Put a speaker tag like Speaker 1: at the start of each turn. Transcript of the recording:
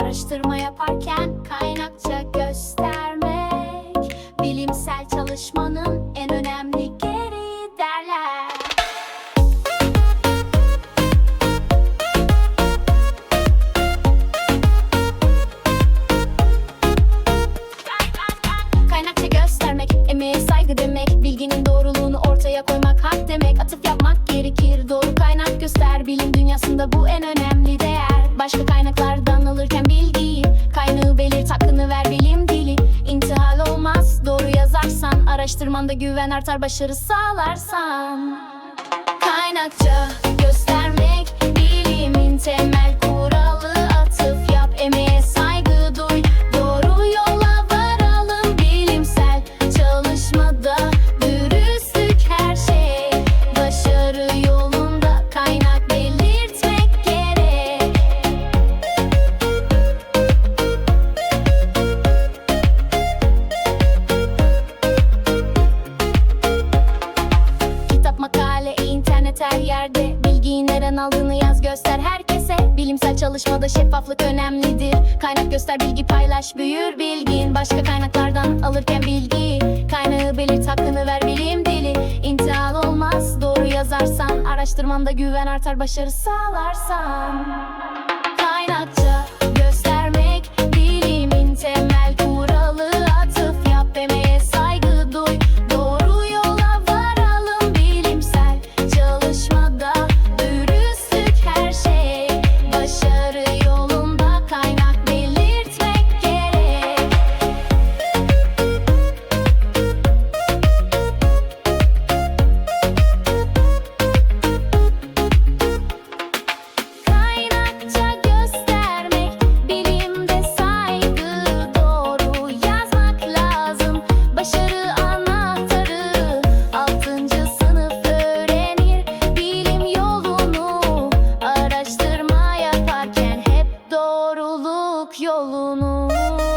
Speaker 1: Araştırma yaparken kaynakça göstermek Bilimsel çalışmanın en önemli geri derler. Kaynakça göstermek, emeğe saygı demek Bilginin doğruluğunu ortaya koymak hak demek. Atıf yapmak gerekir, doğru kaynak göster. Bilim dünyasında bu en önemli değer. Başka kaynaklardan Araştırmanda güven artar, başarı sağlarsan Kaynakça her yerde Bilgiyi nereden aldığını yaz göster herkese. Bilimsel çalışmada şeffaflık önemlidir. Kaynak göster bilgi paylaş büyür bilgin. Başka kaynaklardan alırken bilgi Kaynağı belirt hakkını ver bilim dili. İntihal olmaz doğru yazarsan Araştırmanda güven artar başarı sağlarsan 哦。